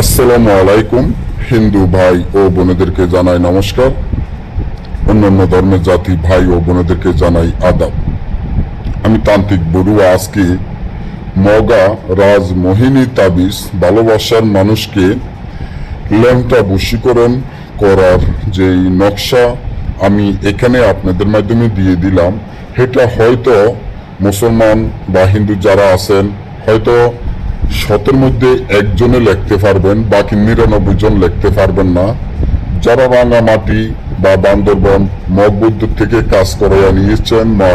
আসসালামু আলাইকুম, হিন্দু ভাই ও বোনেদেরকে জানাই নমস্কার। অন্যান্য ধর্মের জাতি ভাই ও বোনেদেরকে জানাই আদাব। আমি তান্ত্রিক বড়ুয়া আজকে মগা রাজ মোহিনী তাবিজ ভালোবাসার মানুষকে ল্যাংটা বশীকরণ করার যেই নকশা আমি এখানে আপনাদের মাধ্যমে দিয়ে দিলাম, সেটা হয়তো মুসলমান বা হিন্দু যারা আছেন, হয়তো শতের মধ্যে একজনে লিখতে পারবেন, বাকি নিরানব্বই জন লিখতে পারবেন না। যারা রাঙামাটি বা বান্দরবন মগবৈদ্য থেকে কাজ করে নিয়েছেন বা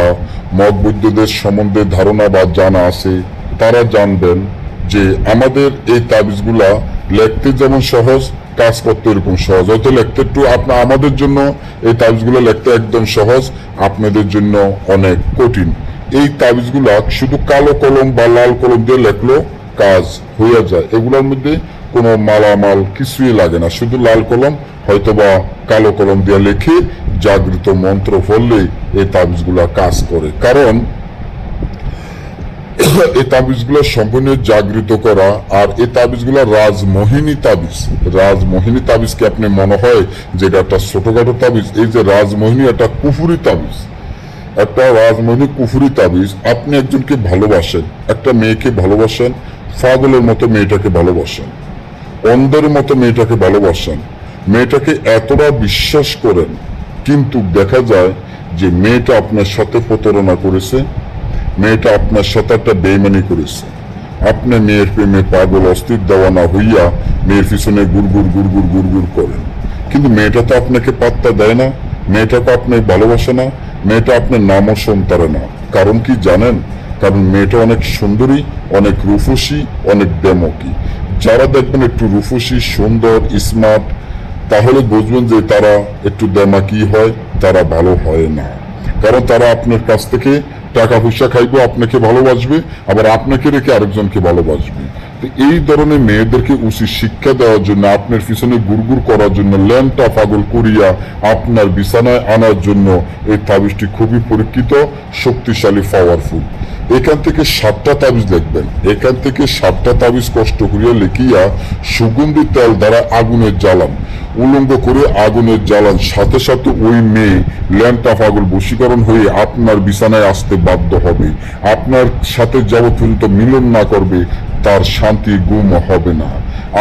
মগবৈদ্যদের সম্বন্ধে ধারণা বা জানা আছে, তারা জানবেন যে আমাদের এই তাবিজগুলা লিখতে যেমন সহজ, কাজ করতে এরকম সহজ। হয়তো লিখতে একটু আপনার আমাদের জন্য এই তাবিজগুলো লিখতে একদম সহজ, আপনাদের জন্য অনেক কঠিন। এই তাবিজগুলা শুধু কালো কলম বা লাল কলম দিয়ে লেখলো কাজ হয়ে যায়। এগুলোর মধ্যে কোনো মালামাল কিছুই লাগে না। শুধু লাল কলম হয়তো বা কালো কলম দিয়ে লেখে জাগৃত মন্ত্র পড়লে এই তাবিজগুলা কাজ করে। কারণ এই তাবিজগুলো সম্পূর্ণ জাগৃত করা আর এই তাবিজগুলো রাজমোহিনী তাবিজ। রাজমোহিনী তাবিজকে আপনি মনে হয় যে এটা একটা ছোটখাটো তাবিজ? এই যে রাজমোহিনী একটা কুফুরি তাবিজ। একটা রাজমোহিনী কুফুরি তাবিজ। আপনি একজনকে ভালোবাসেন, একটা মেয়েকে ভালোবাসেন পাগলের মতো মেয়েটাকে ভালোবাসেন, অন্ধের মতো মেয়েটাকে ভালোবাসেন, মেয়েটাকে এতটা বিশ্বাস করেন, কিন্তু দেখা যায় যে মেয়েটা আপনার সাথে প্রতারণা করেছে, মেয়েটা আপনার সাথে একটা বেইমানি করেছে। আপনি মেয়ের প্রেমে পাগল, অস্থির দেওয়া না হইয়া মেয়ের পিছনে গুড়গুড় গুড়গুড় গুড়গুড় করেন। কিন্তু মেয়েটা তো আপনাকে পাত্তা দেয় না, মেয়েটাকে আপনি ভালোবাসে না, মেয়েটা আপনার নামও শুনতারে না। কারণ কি জানেন? কারণ মেয়েটা অনেক সুন্দরী, অনেক রূপসী, অনেক দেমকি যারা দেখবেন একটু রূপসী, সুন্দর স্মার্ট তাহলে বুঝবেন যে তারা একটু দেমাকি হয়, তারা ভালো হয় না। কারণ তারা আপনার কাছ থেকে টাকা পয়সা খাইবো, আপনাকে ভালোবাসবে, আবার আপনাকে রেখে আরেকজনকে ভালোবাসবে। তো এই ধরনের মেয়েদেরকে উচিত শিক্ষা দেওয়ার জন্য, আপনার পিছনে গুড়গুড় করার জন্য, ল্যাংটা পাগল করিয়া আপনার বিছানায় আনার জন্য এই তাবিজটি খুবই পরীক্ষিত, শক্তিশালী পাওয়ারফুল এখান থেকে সাতটা তাবিজ লিখবেন। এখান থেকে সাতটা তাবিজ কষ্ট করিয়া লিখিয়া সুগন্ধি তেল দ্বারা আগুনের জ্বালান। উলঙ্গ করে আগুনের জ্বালান। সাথে সাথে ওই মেয়ে ল্যাংটা পাগল বশীকরণ হয়ে আপনার বিছানায় আসতে বাধ্য হবে। আপনার সাথে যাবত পর্যন্ত মিলন না করবে, তার শান্তি গুম হবে না।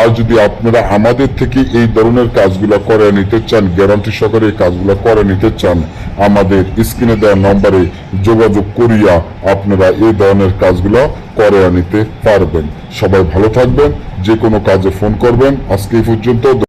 আর যদি আপনারা আমাদের থেকে এই ধরনের কাজগুলো করে নিতে চান গ্যারান্টি সহকারে এই কাজগুলো করে নিতে চান আমাদের স্ক্রিনে দেওয়া নম্বরে যোগাযোগ করিয়া আপনারা এই ধরনের কাজগুলো করে নিতে পারবেন। সবাই ভালো থাকবেন যে কোনো কাজে ফোন করবেন। আজকে এই পর্যন্ত।